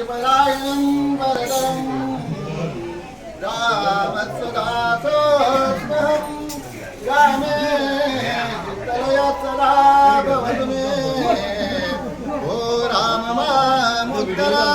भक्तिपरायणं वरदं। रामस्वदासोऽस्म्यहं रामे चित्तलया सदा भवतु मे। ओ राम मामुत्तरा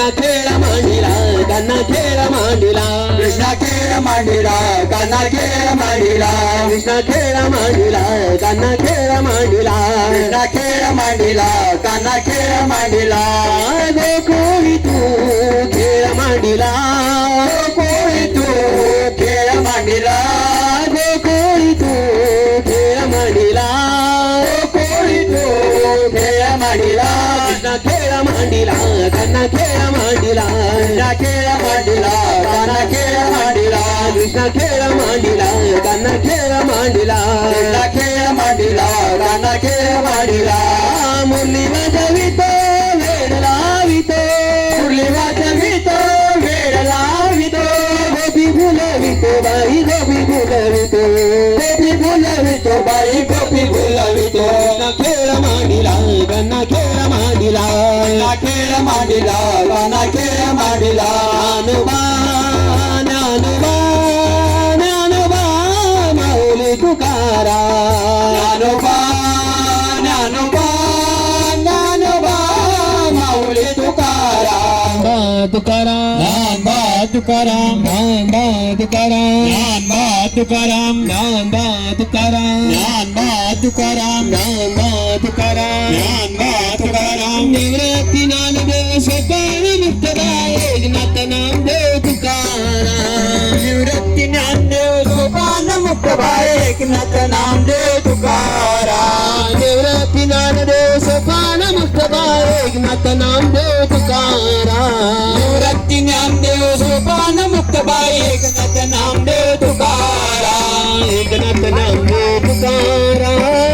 कृष्णा खेळ मांडिला कान्हा खेळ मांडिला कृष्णा खेळ मांडिला कान्हा खेळ मांडिला कृष्णा खेळ मांडिला कान्हा खेळ मांडिला कृष्णा खेळ मांडिला कान्हा खेळ मांडिला गोकुळी तू खेळ मांडिला गोकुळी तू खेळ मांडिला गोकुळी तू खेळ मांडिला गोकुळी तू खेळ मांडिला कृष्ण खेळ मांडिला खेळ ಮಾಡಿಲ ಅಂಡ ಕೇಳ ಮಾಡಿಲ ಕನ ಕೇಳ ಮಾಡಿಲ ಕೃಷ್ಣ ಕೇಳ ಮಾಡಿಲ ಕನ್ನ ಕೇಳ ಮಾಡಿಲ ಅಂಡ ಕೇಳ ಮಾಡಿಲ ಕನ ಕೇಳ ಮಾಡಿಲ ಮುಲ್ಲಿನ ಜವಿತೋ ವೇಡಲಾವಿತೋ ಮುಲ್ಲಿನ ಜವಿತೋ ವೇಡಲಾವಿತೋ ಗೋಪಿ ಭುಲವಿತು ಬಾಯಿ ಗೋಪಿ ಭುಲವಿತು ಗೋಪಿ ಭುಲವಿತು ಬಾಯಿ ಗೋಪಿ ಭುಲವಿತು ಕೇಳ ಮಾಡಿಲ ಕನ್ನ ಕೇಳ ಮಾಡಿಲ ಕೇಳ ಮಾಡಿಲ್ಲ ಬಾನ ಕೇಳ ಮಾಡಿಲ್ಲ ಅನುಮಾನ ಅನುಮಾನ ಅನುಮಾನ ಮೌಲಿ ತುಕಾರ ಅನುಮಾನ ಅನುಮಾನ ಅನುಮಾನ ಮೌಲಿ ತುಕಾರ ತುಕಾರಾಮ तुकाराम राम बा तुकाराम राम बा तुकाराम राम बा तुकाराम राम बा तुकाराम राम बा തുകാരാം തുകാരാം ദേവരത്തിനാൽ സ്വഭാവമുക്തരായ നാം ദേവ് തുകാരാം ദേവരത്തിനാൻ ദേവ് സ്വഭാവമുക്തരായ നാം ദേവ് തുകാരാം ദേവരത്തിനാൻ ദേവ് സ്വഭാവമുക്തരായ നാം ദേവ് തുകാരാം ദേവരത്തിനാൻ ദേവ് സ്വഭാവമുക്തരായ നാം ദേവ് തുകാരാം നാം Dev തുകാരാം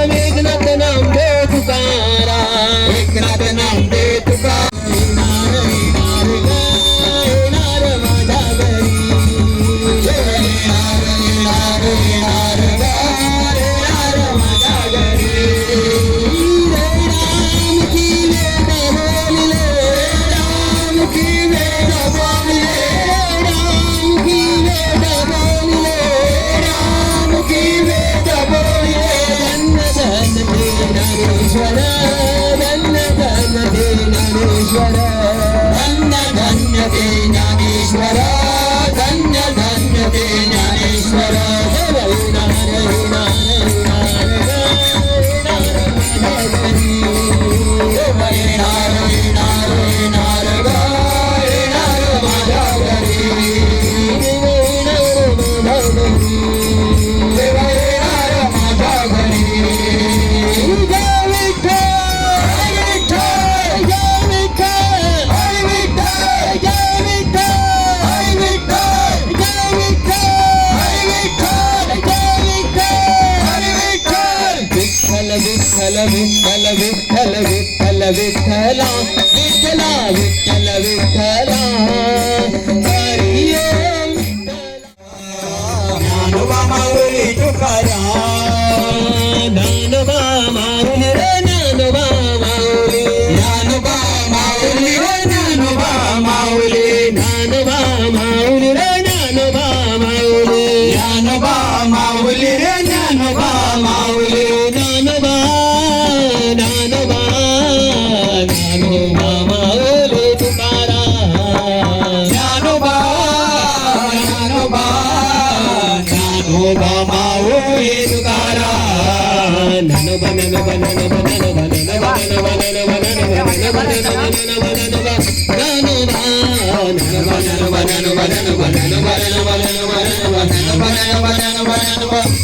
Mama, we took a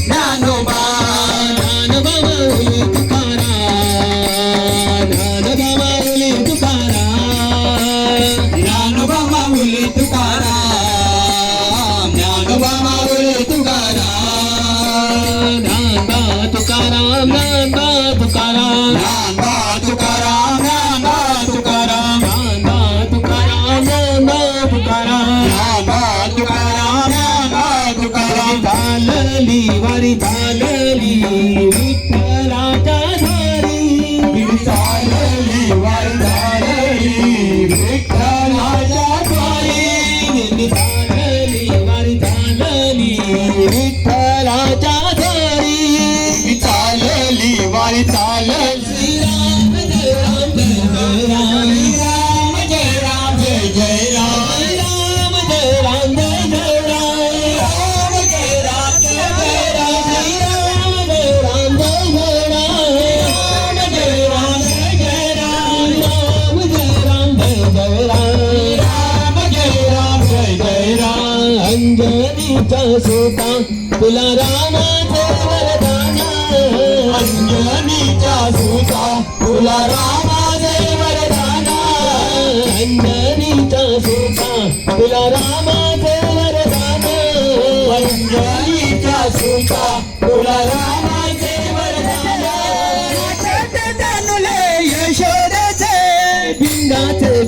Nano, Hey,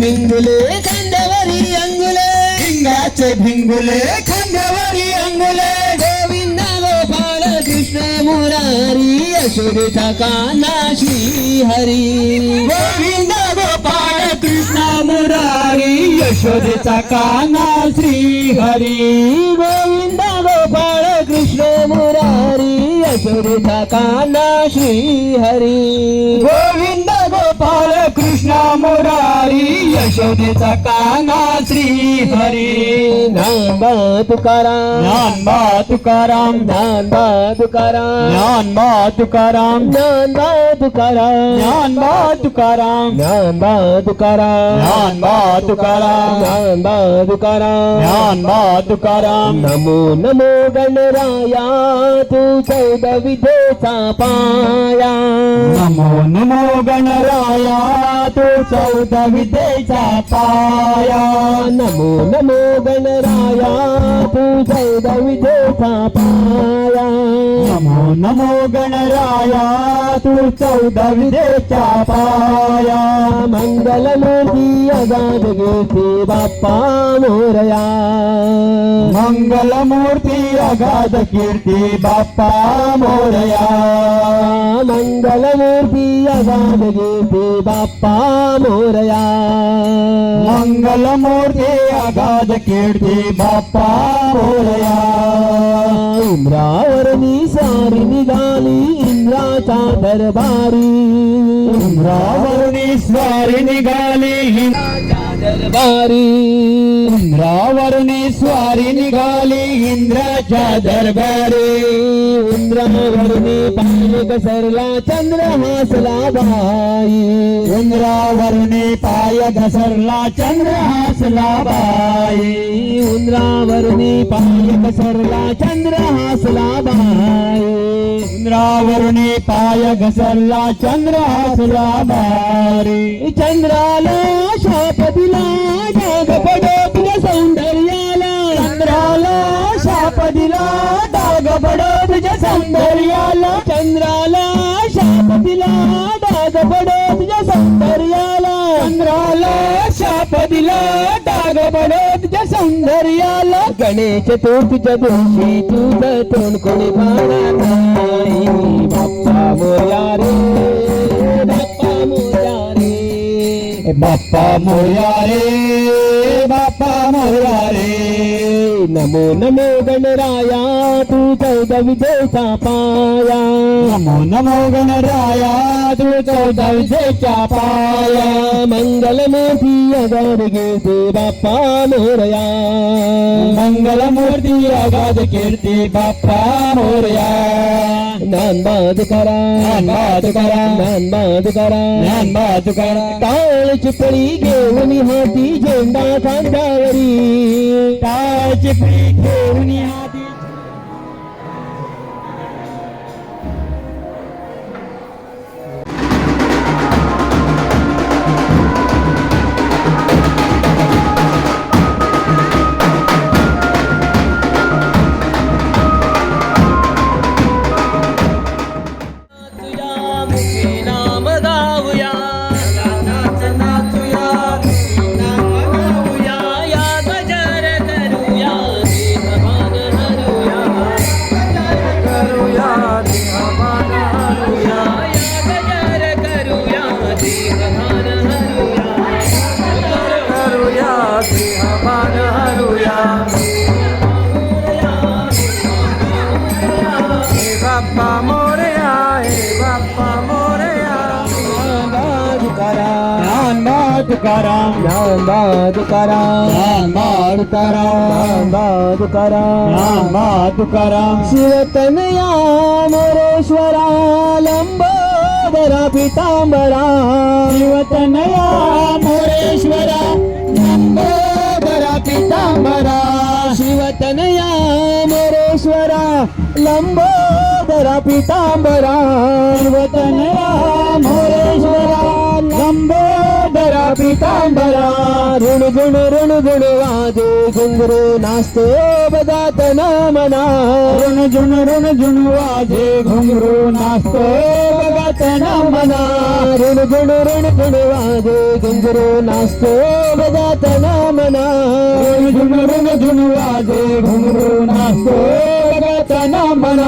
भिंगुले खांद्यावरी अंगुले. लिंगाचे भिंगुले खांद्यावरी अंगुले. Govind Gopal Krishna Murari यशोदेचा काना श्री हरी गोविंद गोपाळ कृष्ण मुरारी यशोदेचा काना श्री हरी गोविंद गोपाळ कृष्ण मुरारी यशोदेचा काना श्री हरी गोविंद कृष्ण मुरारी यशोदेचा काना श्री हरी ज्ञानबा तुकाराम ज्ञानबा तुकाराम ज्ञानबा तुकाराम ज्ञानबा तुकाराम ज्ञानबा तुकाराम ज्ञानबा तुकाराम ज्ञानबा तुकाराम ज्ञानबा तुकाराम ज्ञानबा तुकाराम ज्ञानबा तुकाराम नमो नमो गणराया तू चौदा विधेचा पाया नमो नमो गणराया तू चौदा विद्येचा पाया नमो नमो गणराया तू चौदा विधेचा पाया नमो नमो गणराया तू चौदा विद्येचा पाया मंगलमूर्ती अगाध कीर्ती बाप्पा मोरया मंगलमूर्ती अगाध कीर्ती बाप्पा मोरया मंगलमूर्ती अगाध గణపతి బాప్పా మోరయా మంగళమూర్తి అగాధ కీర్తి బాప్పా మోరయా ఇంద్రావరణి సారిని గాలి ఇంద్రాచా దర్బారి ఇంద్రావరణి సారిని గాలి దర్బారి ఇంద్రావరణి स्वारी निघाली इंद्राच्या दरबारी। इंद्रावरणी पाय घसरला चंद्र हासला बाई। इंद्रावरुणी पाय घसरला चंद्र हासला बाई। इंद्रावरणी पाय घसरला चंद्र हासला बाई। इंद्रावरुणी पाय घसरला चंद्र हासला बारी चंद्राला शाप दिला पडो तुझ्या सौंदर्याला చంద్రాల శాపదిలా దాగబడో నిజ సౌందర్యాల. చంద్రాల శాపదిలా దాగబడో నిజ సౌందర్యాల. చంద్రాల శాపదిలా దాగబడో నిజ సౌందర్యాల. గణేష చతుర్థి చదువు తూత బాగా పాడతాయి బాబా रे बाप्पा मोर्या रे बाप्पा मोर्या रे नमो नमो गणराया तू चौदा विजयचा पाया नमो नमो गणराया तू चौदा विजेच्या पाया मंगलमूर्ती अगाध कीर्ती बाप्पा मोरया मंगलमूर्ती अगाध कीर्ती बाप्पा मोर्या ज्ञानबाद करा ज्ञानबाद करा. ज्ञानबाद करा ज्ञानबाद करा टाळ चिपळी घेऊन हाती झेंडा खांद्यावरी टाळ चिपळी घेऊन हाती तुकाराम. रामा तुकाराम. रामा तुकाराम. रामा तुकाराम. रामा तुकाराम. शिवतनया मोरेश्वरा लंबोदरा पितांबरा. शिवतनया मोरेश्वरा लंबोदरा पितांबरा. शिवतनया मोरेश्वरा लंबोदरा पितांबरा. शिवतनया मोरेश्वरा ಪೀತಾಂಬರ ಋಣು ಗುಣ ಋಣು ಗುಣವಾದೆ ಗುಂಗುರು ನಾಸ್ತೆ ಬದಾತ ನಮನ ಋಣು ಜುಣ ಋಣು ಜುಣವಾದೆ ಗುಂಗುರು ನಾಸ್ತೆ ಬದಾತ ನಮನ ಋಣು ಗುಣ ಋಣು ಗುಣವಾದೆ ಗುಂಗುರು ನಾಸ್ತೆ ಬದಾತ ನಮನ ಋಣು ಜುಣ ಋಣು ಜುಣವಾದೆ ಗುಂಗುರು ನಾಸ್ತೆ ಬದಾತ ನಮನ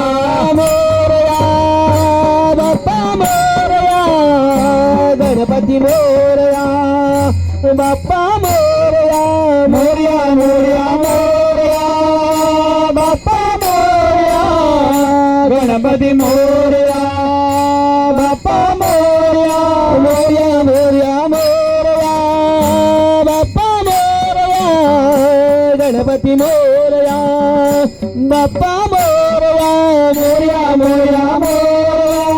ಮೋರಯ ಬಪ್ಪ ಮೋರಯ ಗಣಪತಿ ಮೋರ பாப்பு பாப்பா மோரியா மோரியா மோரியா மோரியா. பாப்பா மோரியா கணபதி மோரியா. பாப்பா மோரியா மோரியா மோரியா மோரியா. பாப்பா மோரியா கணபதி மோரியா. பாப்பா மோரியா மோரியா மோரியா மோரியா.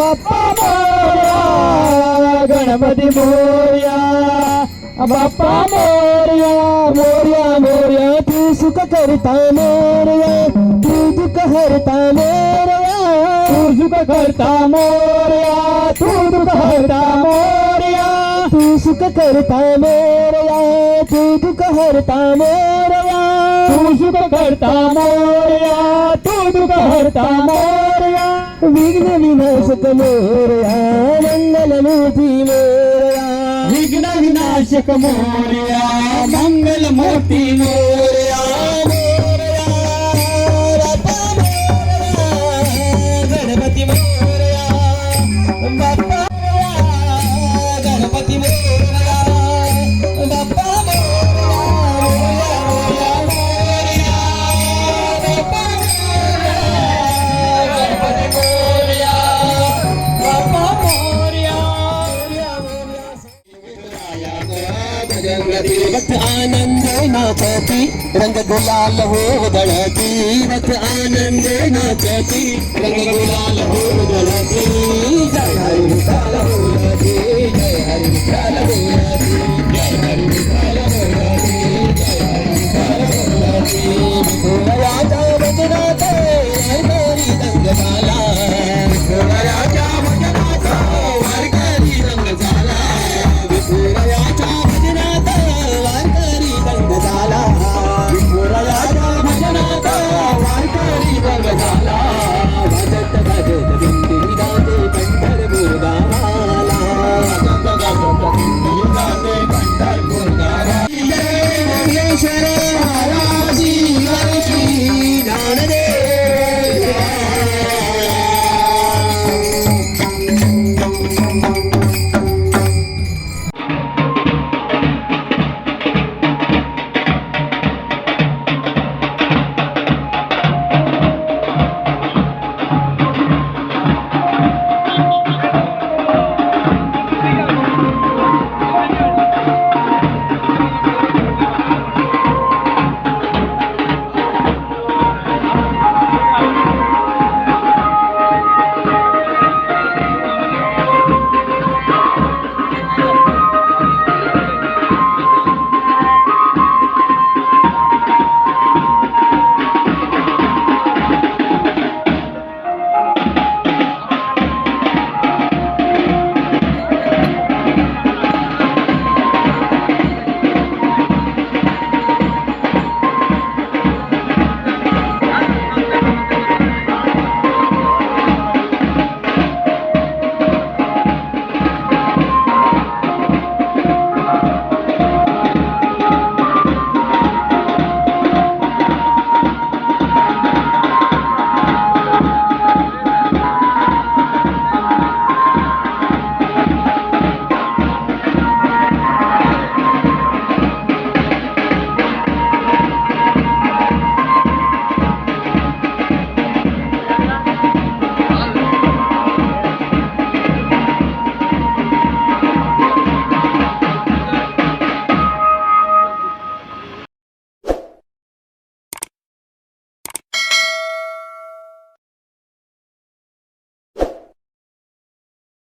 பாப்பா மோரியா கணபதி மோரியா. मोर्या मोर्या, मोरिया, मोर्या, तू सुख करता मोरया, तू दुख हरता मोरया, तू सुख करता मोर्या, तू दुख हरता मोरिया, तू सुख करता मोरया, तू दुख हरता मोरया, तू सुख करता मोर्या, तू दुख हरता मोर्या, विघ्न विनाशक मोरया मंगलमूर्ती मोरया। विघ्न विनाशक मोर्या मंगल मूर्ती मोर्या. रंग गुलाल हो धड़की मत आनंद नाचती रंग गुलाल हो धड़की जय हरि विशाल हो जय हरि विशाल हो जय हरि विशाल हो जय हरि विशाल हो